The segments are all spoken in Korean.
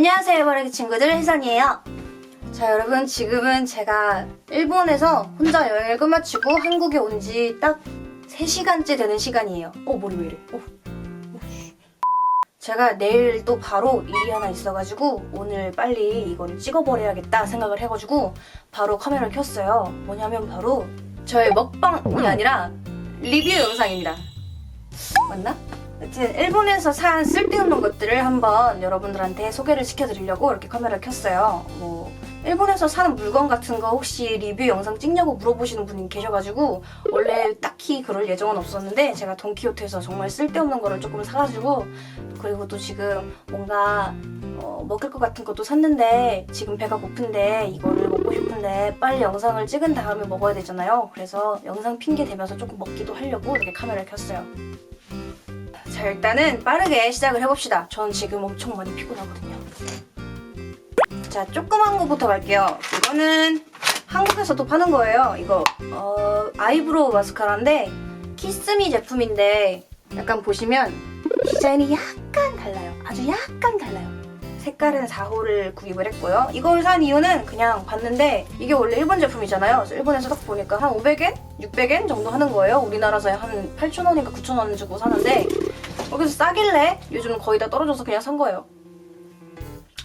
안녕하세요, 바르기 친구들 혜선이에요. 자, 여러분 지금은 제가 일본에서 혼자 여행을 끝마치고 한국에 온 지 딱 3시간째 되는 시간이에요. 어, 머리 왜 이래? 어. 제가 내일 또 바로 일이 하나 있어가지고 오늘 빨리 이거를 찍어버려야겠다 생각을 해가지고 바로 카메라를 켰어요. 뭐냐면 바로 저의 먹방이 아니라 리뷰 영상입니다. 맞나? 일본에서 산 쓸데없는 것들을 한번 여러분들한테 소개를 시켜드리려고 이렇게 카메라를 켰어요. 뭐 일본에서 사는 물건 같은 거 혹시 리뷰 영상 찍냐고 물어보시는 분이 계셔가지고 원래 딱히 그럴 예정은 없었는데 제가 돈키호테에서 정말 쓸데없는 거를 조금 사가지고 그리고 또 지금 뭔가 어, 먹을 것 같은 것도 샀는데 지금 배가 고픈데 이거를 먹고 싶은데 빨리 영상을 찍은 다음에 먹어야 되잖아요. 그래서 영상 핑계 대면서 조금 먹기도 하려고 이렇게 카메라를 켰어요. 자 일단은 빠르게 시작을 해봅시다. 전 지금 엄청 많이 피곤하거든요. 자 조그만 거부터 갈게요. 이거는 한국에서도 파는 거예요. 이거 어, 아이브로우 마스카라인데 키스미 제품인데 약간 보시면 디자인이 약간 달라요. 아주 약간 달라요. 색깔은 4호를 구입을 했고요. 이걸 산 이유는 그냥 봤는데 이게 원래 일본 제품이잖아요. 그래서 일본에서 딱 보니까 한 500엔? 600엔 정도 하는 거예요. 우리나라에서 한 8,000원인가 9,000원 주고 사는데 여기서 싸길래 요즘 거의 다 떨어져서 그냥 산 거예요.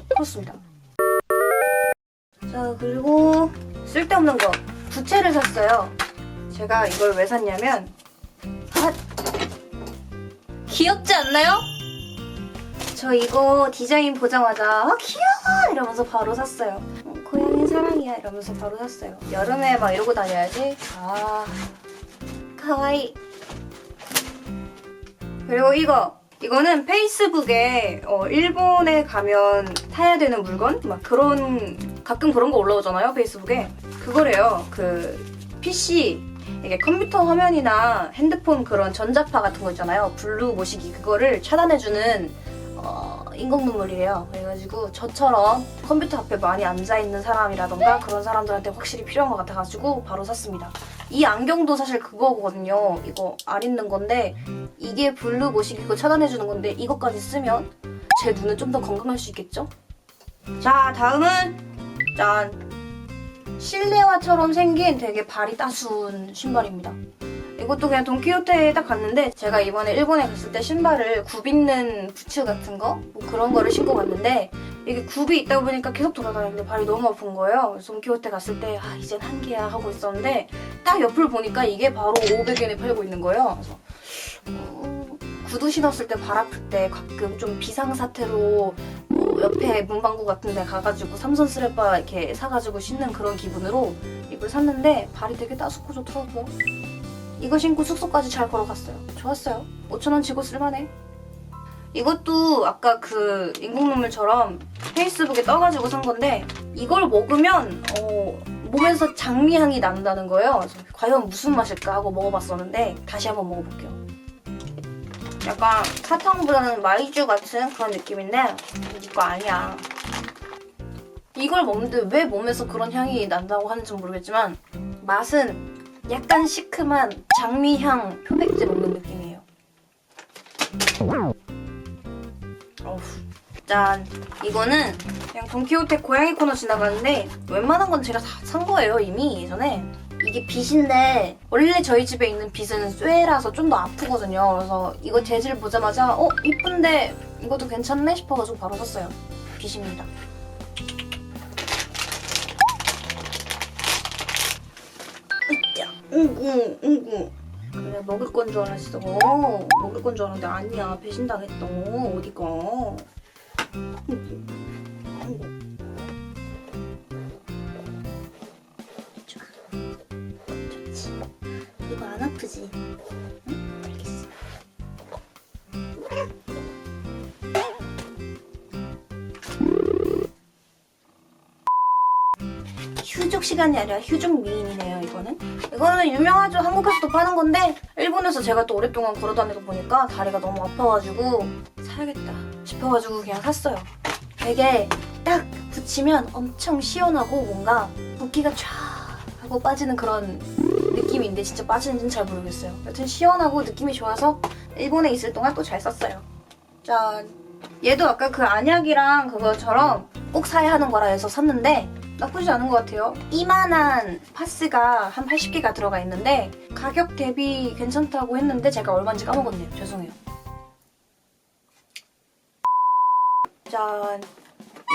그렇습니다. 자, 그리고 쓸데없는 거. 부채를 샀어요. 제가 이걸 왜 샀냐면 아, 귀엽지 않나요? 저 이거 디자인 보자마자 아 귀여워 이러면서 바로 샀어요. 어, 고양이 사랑이야 이러면서 바로 샀어요. 여름에 막 이러고 다녀야지. 아, 가와이. 그리고 이거 이거는 페이스북에 어, 일본에 가면 타야 되는 물건? 막 그런 가끔 그런 거 올라오잖아요 페이스북에. 그거래요. 그 PC 이게 컴퓨터 화면이나 핸드폰 그런 전자파 같은 거 있잖아요. 블루 모시기. 그거를 차단해주는 어, 인공 눈물이래요. 그래가지고 저처럼 컴퓨터 앞에 많이 앉아 있는 사람이라던가 그런 사람들한테 확실히 필요한 것 같아가지고 바로 샀습니다 이 안경도 사실 그거거든요 이거 안 있는 건데 이게 블루 모시기고 차단해주는 건데 이것까지 쓰면 제 눈은 좀 더 건강할 수 있겠죠? 자 다음은 짠 실내화처럼 생긴 되게 발이 따순 신발입니다. 이것도 그냥 돈키호테에 딱 갔는데 제가 이번에 일본에 갔을 때 신발을 굽 있는 부츠 같은 거? 뭐 그런 거를 신고 갔는데 이게 굽이 있다 보니까 계속 돌아다니는데 발이 너무 아픈 거예요. 돈키호테 갔을 때 아 이젠 한계야 하고 있었는데 딱 옆을 보니까 이게 바로 500엔에 팔고 있는 거예요. 그래서 어, 구두 신었을 때 발 아플 때 가끔 좀 비상사태로 뭐 옆에 문방구 같은 데 가가지고 삼선 스레빠 이렇게 사가지고 신는 그런 기분으로 이걸 샀는데 발이 되게 따숩고 좋더라고요. 이거 신고 숙소까지 잘 걸어갔어요. 좋았어요. 5천원 지고 쓸만해. 이것도 아까 그 인공눈물처럼 페이스북에 떠가지고 산 건데 이걸 먹으면 어, 몸에서 장미향이 난다는 거예요. 과연 무슨 맛일까 하고 먹어봤었는데 다시 한번 먹어볼게요. 약간 사탕보다는 마이쮸 같은 그런 느낌인데 이거 아니야. 이걸 먹는데 왜 몸에서 그런 향이 난다고 하는지 모르겠지만 맛은 약간 시큼한 장미향 표백제 먹는 느낌이에요. 어우, 짠. 이거는 그냥 돈키호테 고양이 코너 지나가는데 웬만한 건 제가 다 산 거예요 이미 예전에. 이게 빗인데 원래 저희 집에 있는 빗은 쇠라서 좀 더 아프거든요. 그래서 이거 재질 보자마자 어 이쁜데 이것도 괜찮네 싶어가지고 바로 샀어요. 빗입니다. 응구, 응구. 그래 먹을 건 줄 알았어. 먹을 건 줄 알았는데 아니야 배신당했어. 어디가? 휴족 시간이 아니라 휴족 미인이네요 이거는 이거는 유명하죠. 한국에서도 파는 건데 일본에서 제가 또 오랫동안 걸어다니다 보니까 다리가 너무 아파가지고 사야겠다 싶어가지고 그냥 샀어요. 되게 딱 붙이면 엄청 시원하고 뭔가 붓기가 쫙 하고 빠지는 그런 느낌인데 진짜 빠지는지는 잘 모르겠어요. 여튼 시원하고 느낌이 좋아서 일본에 있을 동안 또 잘 썼어요. 짠. 얘도 아까 그 안약이랑 그거처럼 꼭 사야 하는 거라 해서 샀는데 나쁘지 않은 것 같아요. 이만한 파스가 한 80개가 들어가 있는데 가격 대비 괜찮다고 했는데 제가 얼마인지 까먹었네요. 죄송해요. 짠.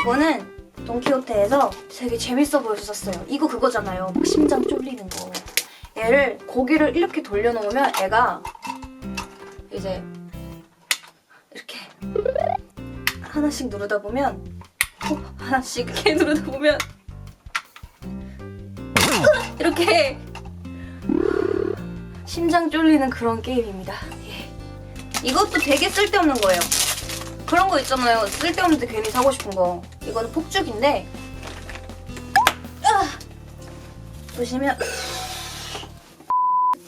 이거는 돈키호테에서 되게 재밌어 보여서 샀어요. 이거 그거잖아요. 막 심장 쫄리는 거. 얘를 고기를 이렇게 돌려놓으면 애가 이제 이렇게 하나씩 누르다 보면 어, 하나씩 이렇게 누르다 보면 이렇게 심장 쫄리는 그런 게임입니다. 예. 이것도 되게 쓸데없는 거예요. 그런 거 있잖아요. 쓸데없는데 괜히 사고 싶은 거. 이거는 폭죽인데 아! 보시면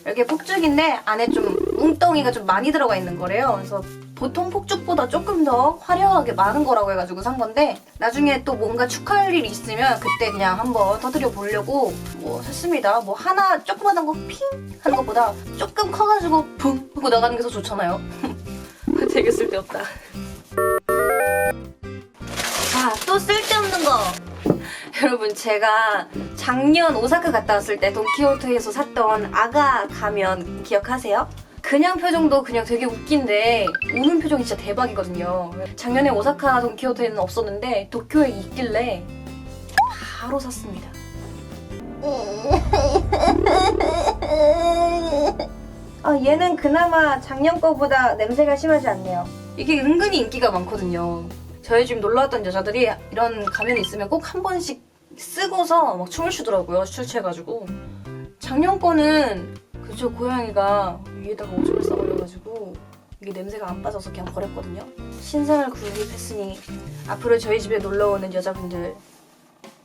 이렇게 폭죽인데 안에 좀 웅덩이가 좀 많이 들어가 있는 거래요. 그래서 보통 폭죽보다 조금 더 화려하게 많은 거라고 해가지고 산 건데 나중에 또 뭔가 축하할 일이 있으면 그때 그냥 한번 터뜨려 보려고 뭐 샀습니다. 뭐 하나 조그만한 거 핑 하는 것보다 조금 커가지고 붕 하고 나가는 게 더 좋잖아요. 되게 쓸데없다. 자, 또 쓸데없는 거. 여러분, 제가 작년 오사카 갔다 왔을 때 돈키호테에서 샀던 아가 가면 기억하세요? 그냥 표정도 그냥 되게 웃긴데 우는 표정이 진짜 대박이거든요. 작년에 오사카 돈키호테는 없었는데 도쿄에 있길래 바로 샀습니다. 아, 얘는 그나마 작년 거보다 냄새가 심하지 않네요. 이게 은근히 인기가 많거든요. 저희 집 놀러 왔던 여자들이 이런 가면이 있으면 꼭 한 번씩 쓰고서 막 춤을 추더라고요. 술 취해가지고. 작년 거는 그저 고양이가 위에다가 오줌을 싸버려가지고 이게 냄새가 안 빠져서 그냥 버렸거든요. 신상을 구입했으니 앞으로 저희 집에 놀러 오는 여자분들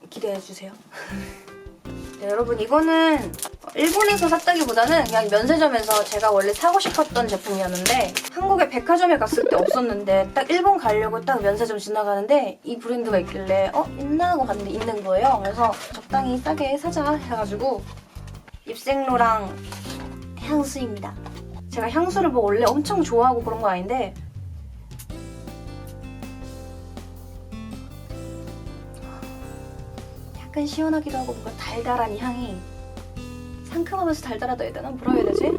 기대해 주세요. 네, 여러분 이거는 일본에서 샀다기보다는 그냥 면세점에서 제가 원래 사고 싶었던 제품이었는데 한국에 백화점에 갔을 때 없었는데 딱 일본 가려고 딱 면세점 지나가는데 이 브랜드가 있길래 어? 있나 하고 갔는데 있는 거예요. 그래서 적당히 싸게 사자 해가지고 입생로랑 향수입니다. 제가 향수를 뭐 원래 엄청 좋아하고 그런 거 아닌데 약간 시원하기도 하고 뭔가 달달한 이 향이 상큼하면서 달달하다 해야 되나? 뭐라 해야 되지?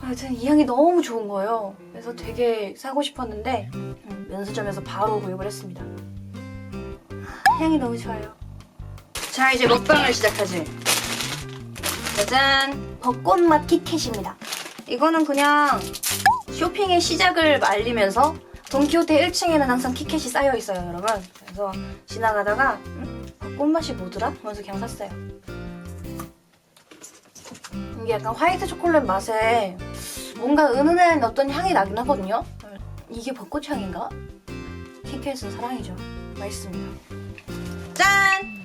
하여튼 이 향이 너무 좋은 거예요. 그래서 되게 사고 싶었는데 음, 면세점에서 바로 구입을 했습니다. 향이 너무 좋아요. 자 이제 먹방을 시작하지. 짜잔! 벚꽃맛 키캣입니다. 이거는 그냥 쇼핑의 시작을 알리면서 돈키호테 1층에는 항상 키캣이 쌓여 있어요, 여러분. 그래서 지나가다가 음? 벚꽃맛이 뭐더라? 하면서 그냥 샀어요. 이게 약간 화이트 초콜릿 맛에 뭔가 은은한 어떤 향이 나긴 하거든요. 이게 벚꽃 향인가? 키캣은 사랑이죠. 맛있습니다. 짠!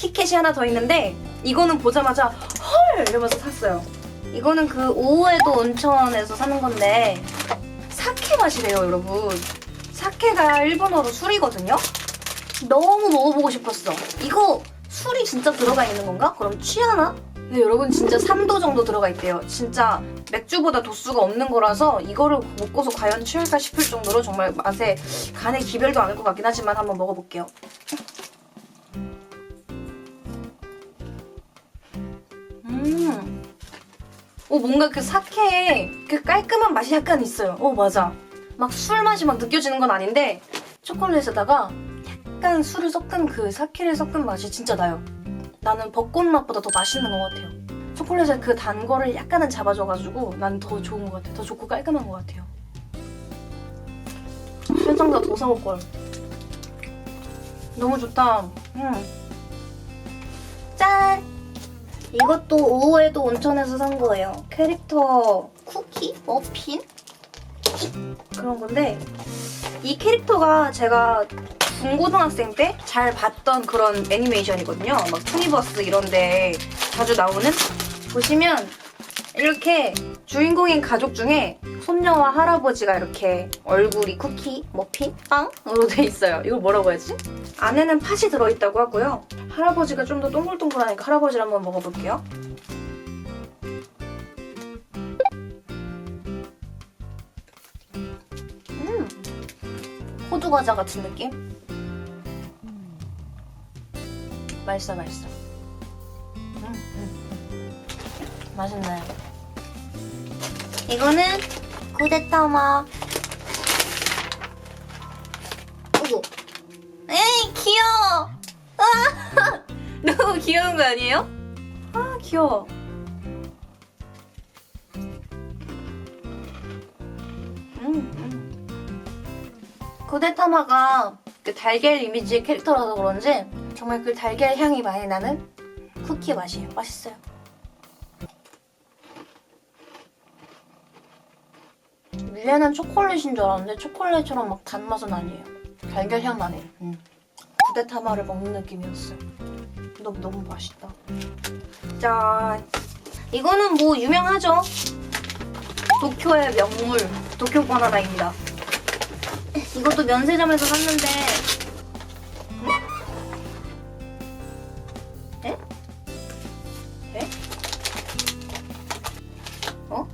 키캣이 하나 더 있는데 이거는 보자마자 헐! 이러면서 샀어요. 이거는 그 오후에도 온천에서 사는 건데 사케 맛이래요, 여러분. 사케가 일본어로 술이거든요. 너무 먹어보고 싶었어. 이거 술이 진짜 들어가 있는 건가? 그럼 취하나? 근데 여러분 진짜 3도 정도 들어가 있대요. 진짜 맥주보다 도수가 없는 거라서 이거를 먹고서 과연 취할까 싶을 정도로 정말 맛에 간에 기별도 않을 것 같긴 하지만 한번 먹어볼게요. 오 뭔가 그 사케의 그 깔끔한 맛이 약간 있어요. 오 맞아. 막 술 맛이 막 느껴지는 건 아닌데 초콜릿에다가 약간 술을 섞은 그 사케를 섞은 맛이 진짜 나요. 나는 벚꽃 맛보다 더 맛있는 것 같아요. 초콜릿에 그 단 거를 약간은 잡아줘가지고 난 더 좋은 것 같아요. 더 좋고 깔끔한 것 같아요. 현상자 더 사올 걸. 너무 좋다. 음. 짠. 이것도 오후에도 온천에서 산 거예요. 캐릭터 쿠키? 머핀? 그런 건데 이 캐릭터가 제가 중고등학생 때 잘 봤던 그런 애니메이션이거든요. 막 투니버스 이런데 자주 나오는 보시면 이렇게 주인공인 가족 중에 손녀와 할아버지가 이렇게 얼굴이 쿠키, 머핀, 빵으로 돼 있어요. 이걸 뭐라고 해야지? 안에는 팥이 들어있다고 하고요. 할아버지가 좀 더 동글동글하니까 할아버지를 한번 먹어볼게요. 음, 호두 호두 과자 같은 느낌? 맛있어 맛있어. 음, 음. 맛있네. 이거는 구데타마. 어구. 에이 귀여워. 아, 너무 귀여운 거 아니에요? 아 귀여워. 음, 음. 구데타마가 그 달걀 이미지의 캐릭터라서 그런지 정말 그 달걀 향이 많이 나는 쿠키 맛이에요. 맛있어요. 위에는 초콜릿인 줄 알았는데 초콜릿처럼 막 단맛은 아니에요. 달걀 향 나네. 음. 구데타마를 먹는 느낌이었어요. 너무 너무 맛있다. 짠. 이거는 뭐 유명하죠? 도쿄의 명물 도쿄 바나나입니다. 이것도 면세점에서 샀는데 에? 에? 어?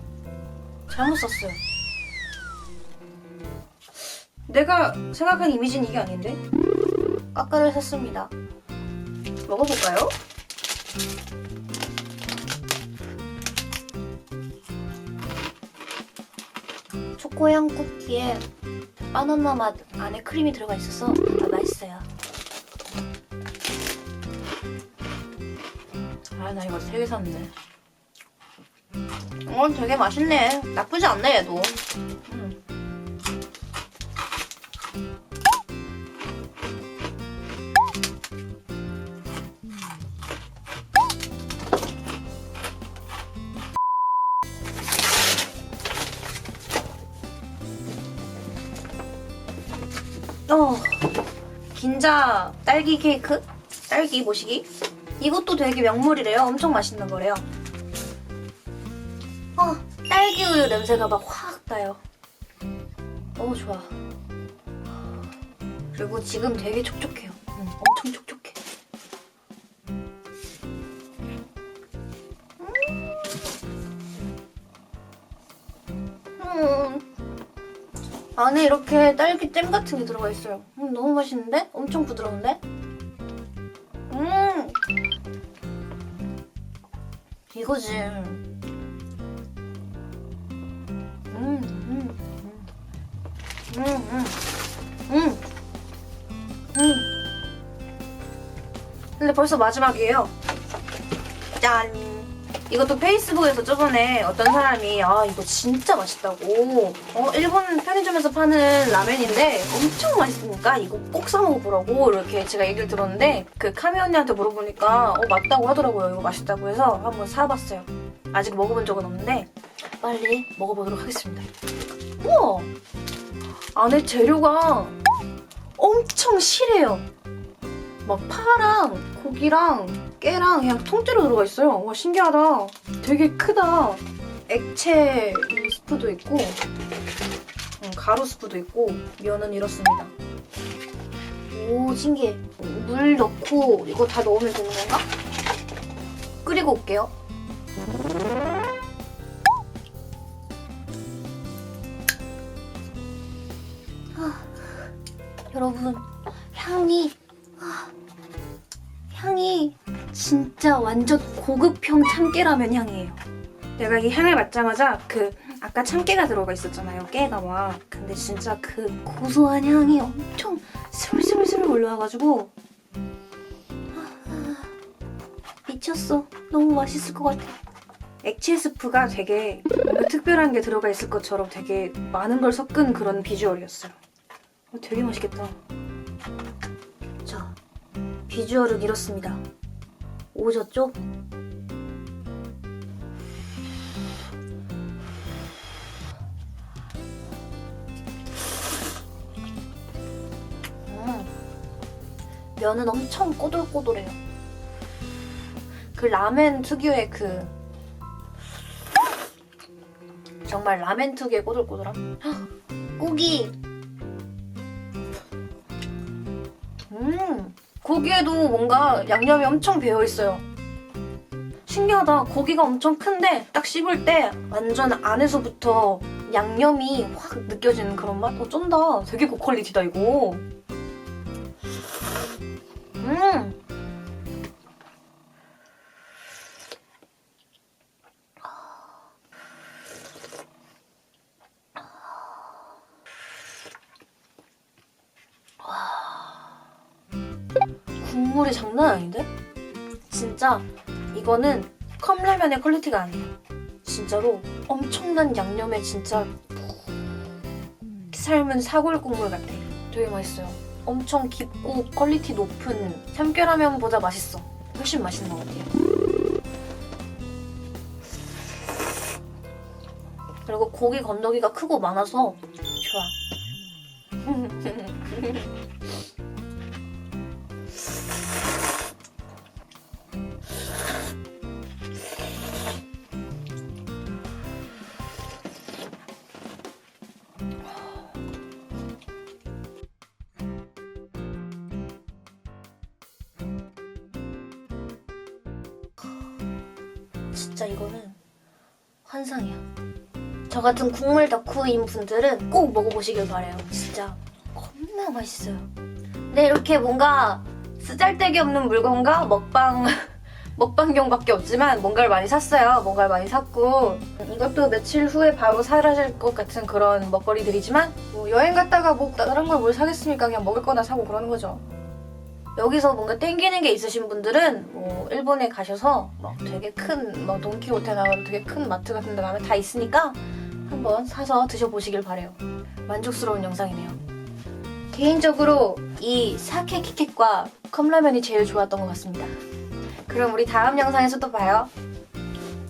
잘못 썼어요. 내가 생각한 이미지는 이게 아닌데? 까까를 샀습니다. 먹어볼까요? 초코향 쿠키에 바나나 맛 안에 크림이 들어가 있어서 아, 맛있어요. 아, 나 이거 세개 샀네. 어, 되게 맛있네. 나쁘지 않네, 얘도. 음. 어, 긴자 딸기 케이크? 딸기 모시기? 이것도 되게 명물이래요. 엄청 맛있는 거래요. 어, 딸기 우유 냄새가 막 확 나요. 어, 좋아. 그리고 지금 되게 촉촉해요. 응, 엄청 촉촉해. 음. 안에 이렇게 딸기 잼 같은 게 들어가 있어요. 음, 너무 맛있는데? 엄청 부드러운데? 음! 이거지. 음, 음, 음. 음, 음. 음. 근데 벌써 마지막이에요. 짠! 이것도 페이스북에서 저번에 어떤 사람이 아 이거 진짜 맛있다고. 어 일본 편의점에서 파는 라면인데 엄청 맛있으니까 이거 꼭 사 먹어보라고 이렇게 제가 얘기를 들었는데 그 카미 언니한테 물어보니까 어 맞다고 하더라고요. 이거 맛있다고 해서 한번 사봤어요. 아직 먹어본 적은 없는데 빨리 먹어보도록 하겠습니다. 우와! 안에 재료가 엄청 실해요 막 파랑 고기랑 깨랑 그냥 통째로 들어가 있어요. 와 신기하다. 되게 크다. 액체 이 스프도 있고 음, 가루 스프도 있고 면은 이렇습니다. 오 신기해. 물 넣고 이거 다 넣으면 되는 건가? 끓이고 올게요. 아, 여러분 향이 아, 향이 진짜 완전 고급형 참깨라면 향이에요. 내가 이 향을 맡자마자 그 아까 참깨가 들어가 있었잖아요. 깨가 막. 근데 진짜 그 고소한 향이 엄청 스물스물스물 올라와가지고 아, 미쳤어. 너무 맛있을 것 같아. 액체 스프가 되게 특별한 게 들어가 있을 것처럼 되게 많은 걸 섞은 그런 비주얼이었어요. 어, 되게 맛있겠다. 자, 비주얼은 이렇습니다. 오셨죠? 음, 면은 엄청 꼬들꼬들해요. 그 라멘 특유의 그 정말 라멘 특유의 꼬들꼬들함. 헉, 고기. 고기에도 뭔가 양념이 엄청 배어 있어요. 신기하다. 고기가 엄청 큰데 딱 씹을 때 완전 안에서부터 양념이 확 느껴지는 그런 맛? 어, 쩐다. 되게 고퀄리티다, 이거. 음! 진짜 이거는 컵라면의 퀄리티가 아니에요. 진짜로 엄청난 양념에 진짜 푹 삶은 사골 국물 같아. 되게 맛있어요. 엄청 깊고 퀄리티 높은 참깨라면보다 맛있어. 훨씬 맛있는 것 같아요. 그리고 고기 건더기가 크고 많아서 좋아. 진짜 이거는 환상이야. 저 같은 국물 덕후인 분들은 꼭 먹어보시길 바래요. 진짜 겁나 맛있어요. 근데 이렇게 뭔가 쓰잘데기 없는 물건과 먹방 먹방용밖에 없지만 뭔가를 많이 샀어요. 뭔가를 많이 샀고 이것도 며칠 후에 바로 사라질 것 같은 그런 먹거리들이지만 뭐 여행 갔다가 뭐 다른 걸 뭘 사겠습니까? 그냥 먹을 거나 사고 그러는 거죠. 여기서 뭔가 땡기는 게 있으신 분들은 뭐 일본에 가셔서 막 되게 큰뭐 돈키호테나 되게 큰 마트 같은 데 가면 다 있으니까 한번 사서 드셔보시길 바래요. 만족스러운 영상이네요. 개인적으로 이 사케 키캣과 컵라면이 제일 좋았던 것 같습니다. 그럼 우리 다음 영상에서 또 봐요.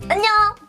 안녕!